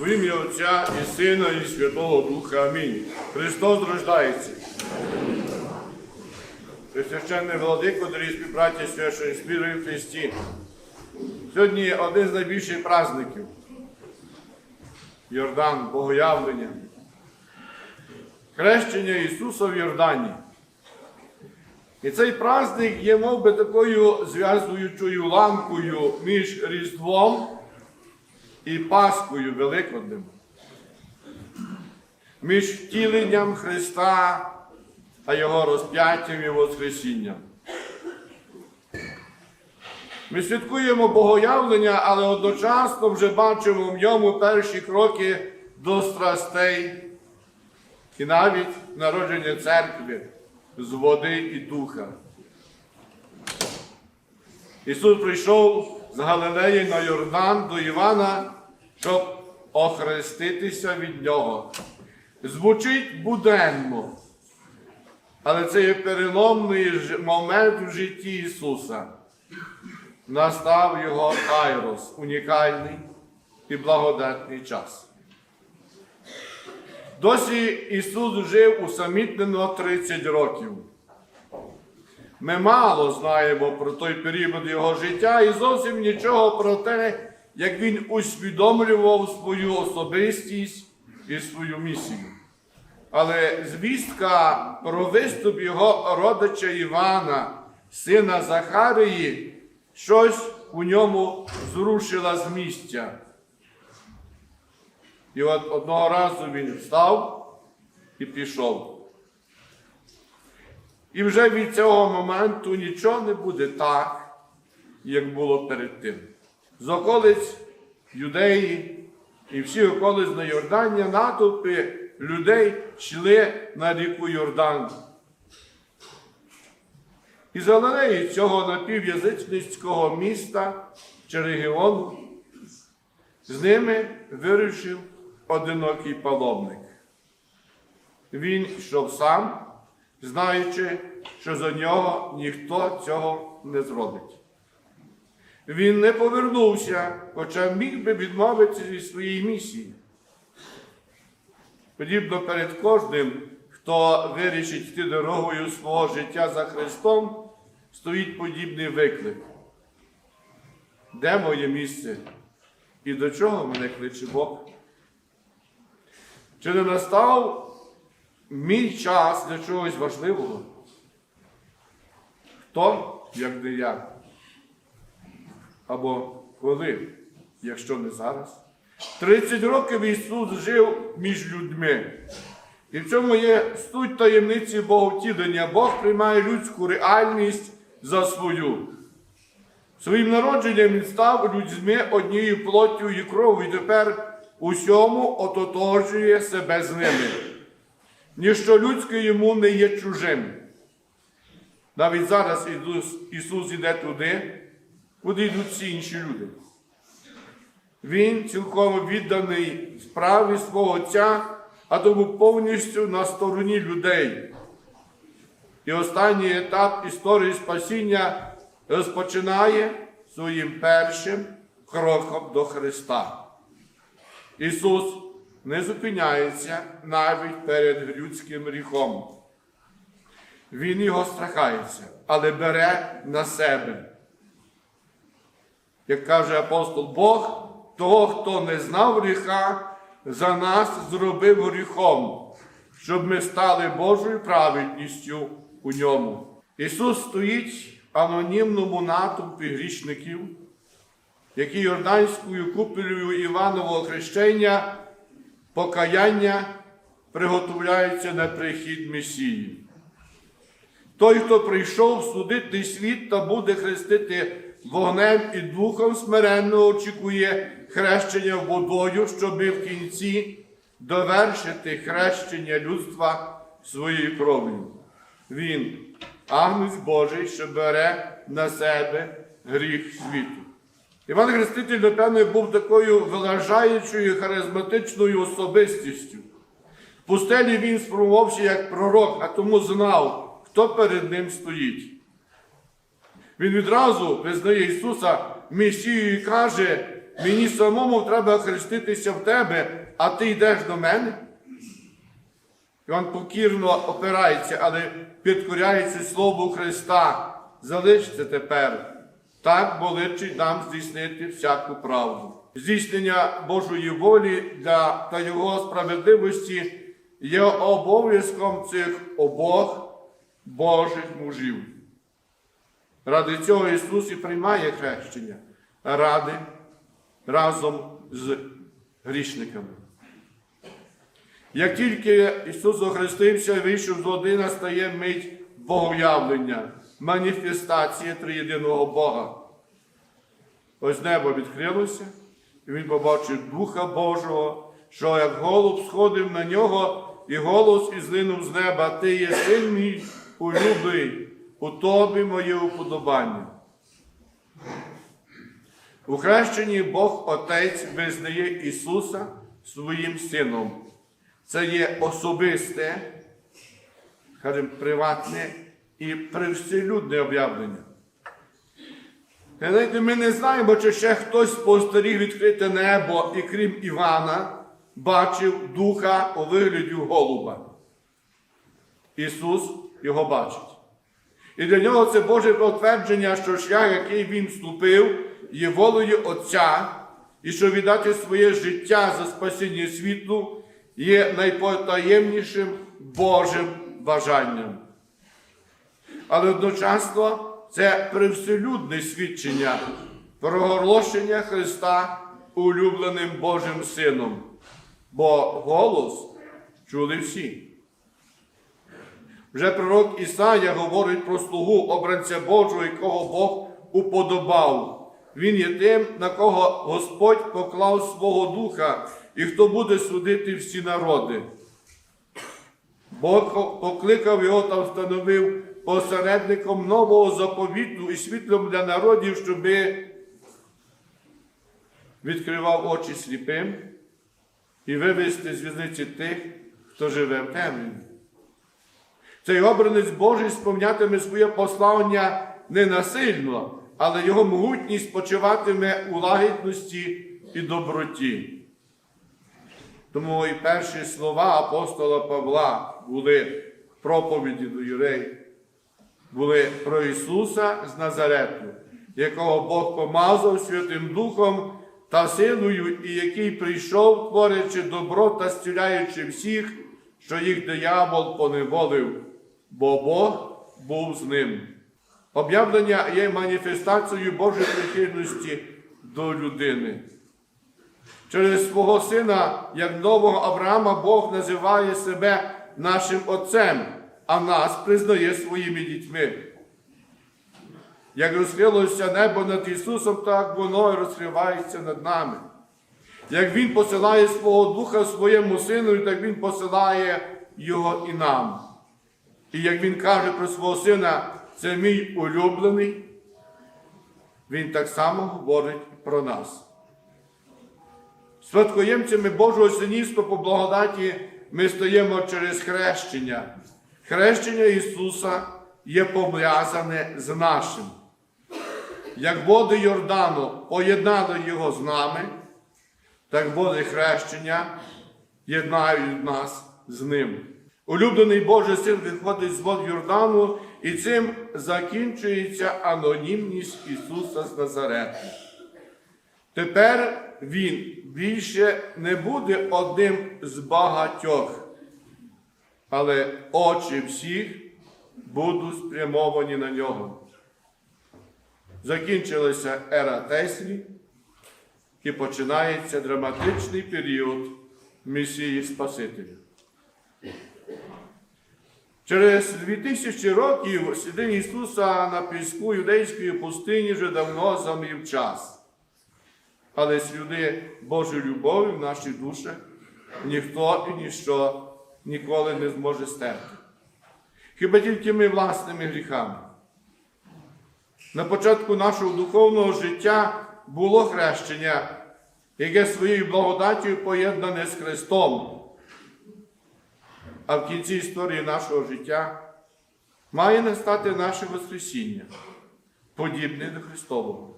В ім'я Отця і Сина, і Святого Духа. Амінь. Христос рождається. Пресвященний владико, дорогі співбраті священні спіри в Христі. Сьогодні один з найбільших праздників. Йордан, Богоявлення. Хрещення Ісуса в Йордані. І цей праздник є мов би, такою зв'язуючою ламкою між Різдвом і Паскою Великоднем. Між втіленням Христа та Його розп'яттям і Воскресінням. Ми святкуємо Богоявлення, але одночасно вже бачимо в ньому перші кроки до страстей і навіть народження церкви з води і духа. Ісус прийшов з Галилеї на Йордан до Івана, щоб охреститися від нього. Звучить буденно, але це є переломний момент в житті Ісуса. Настав його Кайрос, унікальний і благодатний час. Досі Ісус жив усамітнено 30 років. Ми мало знаємо про той період його життя і зовсім нічого про те, як він усвідомлював свою особистість і свою місію. Але звістка про виступ його родича Івана, сина Захарії, щось у ньому зрушила з місця. І от одного разу він встав і пішов. І вже від цього моменту нічого не буде так, як було перед тим. З околиць Юдеї і всі околиць на Йордані натовпи людей йшли на ріку Йордан. Із Галилеї цього напів'язичницького міста чи регіону з ними вирушив одинокий паломник. Він йшов сам, знаючи, що за нього ніхто цього не зробить. Він не повернувся, хоча міг би відмовитися від своєї місії. Подібно перед кожним, хто вирішить йти дорогою свого життя за Христом, стоїть подібний виклик. Де моє місце? І до чого мене кличе Бог? Чи не настав мій час для чогось важливого? Хто, як не я? Або коли, якщо не зараз? 30 років Ісус жив між людьми. І в цьому є суть таємниці Боговтілення. Бог приймає людську реальність за свою. Своїм народженням він став людьми однією плоттю і кров'ю, і тепер усьому ототожує себе з ними. Ніщо людське йому не є чужим. Навіть зараз Ісус, Ісус іде туди, куди йдуть всі інші люди. Він цілком відданий справі свого Отця, а тому повністю на стороні людей. І останній етап історії спасіння розпочинає своїм першим кроком до Христа. Ісус не зупиняється навіть перед людським гріхом. Він його страхається, але бере на себе. Як каже апостол Бог, того, хто не знав гріха, за нас зробив гріхом, щоб ми стали Божою праведністю у ньому. Ісус стоїть в анонімному натовпі грішників, які Йорданською купелею Іванового хрещення, покаяння приготовляються на прихід Месії. Той, хто прийшов судити світ та буде хрестити вогнем і духом смиренно очікує хрещення водою, щоб в кінці довершити хрещення людства своєю кров'ю. Він, Агнець Божий, що бере на себе гріх світу. Іван Хреститель, напевно, був такою виражаючою харизматичною особистістю. В пустелі він спробувався як пророк, а тому знав, хто перед ним стоїть. Він відразу визнає Ісуса Месію і каже, мені самому треба хреститися в тебе, а ти йдеш до мене? Він покірно опирається, але підкоряється Слову Христа. Залиш тепер. Так боличить нам здійснити всяку правду. Здійснення Божої волі для та Його справедливості є обов'язком цих обох Божих мужів. Ради цього Ісус і приймає хрещення ради разом з грішниками. Як тільки Ісус охрестився вийшов з води, настає мить богоявлення, маніфестація триєдиного Бога. Ось небо відкрилося, і він побачив Духа Божого, що як голуб сходив на нього, і голос ізлинув з неба, Ти є мій улюбий, у тобі моє уподобання. У хрещенні Бог Отець визнає Ісуса своїм сином. Це є особисте, скажімо, приватне і привселюдне об'явлення. Знаєте, Ми не знаємо, чи ще хтось спостеріг відкрите небо і крім Івана, бачив духа у вигляді голуба. Ісус його бачить. І для нього це Боже потвердження, що шлях, який він вступив, є волею Отця, і що віддати своє життя за спасіння світу є найпотаємнішим Божим бажанням. Але одночасно це привселюдне свідчення проголошення Христа улюбленим Божим Сином, бо голос чули всі. Вже пророк Ісая говорить про слугу обранця Божого, якого Бог уподобав. Він є тим, на кого Господь поклав свого духа, і хто буде судити всі народи. Бог покликав його та встановив посередником нового заповіту і світлом для народів, щоби відкривав очі сліпим і вивести з в'язниці тих, хто живе в темряві. Цей обранець Божий сповнятиме своє послання не насильно, але його могутність почиватиме у лагідності і доброті. Тому і перші слова апостола Павла були проповіді до юрей, були про Ісуса з Назарету, якого Бог помазав Святим Духом та силою, і який прийшов, творячи добро та зціляючи всіх, що їх диявол поневолив, бо Бог був з ним. Об'явлення є маніфестацією Божої прихильності до людини. Через свого сина, як нового Авраама, Бог називає себе нашим Отцем, а нас признає своїми дітьми. Як розкрилося небо над Ісусом, так воно і розкривається над нами. Як Він посилає свого Духа своєму Сину, так Він посилає Його і нам. І як Він каже про свого Сина, це мій улюблений, Він так само говорить про нас. Святкоємцями Божого синівства по благодаті ми стаємо через хрещення. Хрещення Ісуса є пов'язане з нашим. Як води Йордану поєднали Його з нами, так води хрещення єднають нас з ним. Улюблений Божий син виходить з вод Йордану, і цим закінчується анонімність Ісуса з Назарету. Тепер Він більше не буде одним з багатьох, але очі всіх будуть спрямовані на нього. Закінчилася ера Теслі і починається драматичний період місії Спасителя. Через 2000 років сідин Ісуса на піску юдейської пустині вже давно замів час. Але сліди Божої любові в нашій душі ніхто і ніщо ніколи не зможе стерти. Хіба тільки ми власними гріхами. На початку нашого духовного життя було хрещення, яке своєю благодаттю поєднане з Христом. А в кінці історії нашого життя має настати наше Воскресіння, подібне до Христового.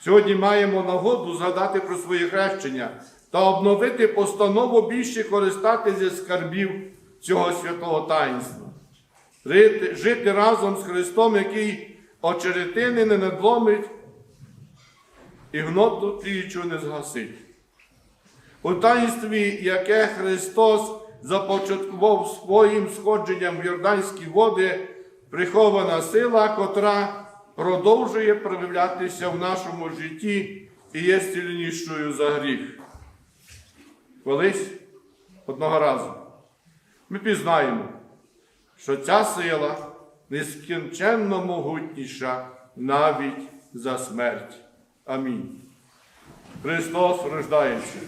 Сьогодні маємо нагоду згадати про своє хрещення та обновити постанову більше користатися скарбів цього святого таїнства. Жити, разом з Христом, який очеретини не надломить і гноту тліючу не згасить. У таїнстві, яке Христос започаткував своїм сходженням в Йорданські води, прихована сила, котра продовжує проявлятися в нашому житті і є сильнішою за гріх. Колись одного разу ми пізнаємо, що ця сила нескінченно могутніша навіть за смерть. Амінь. Христос рождається.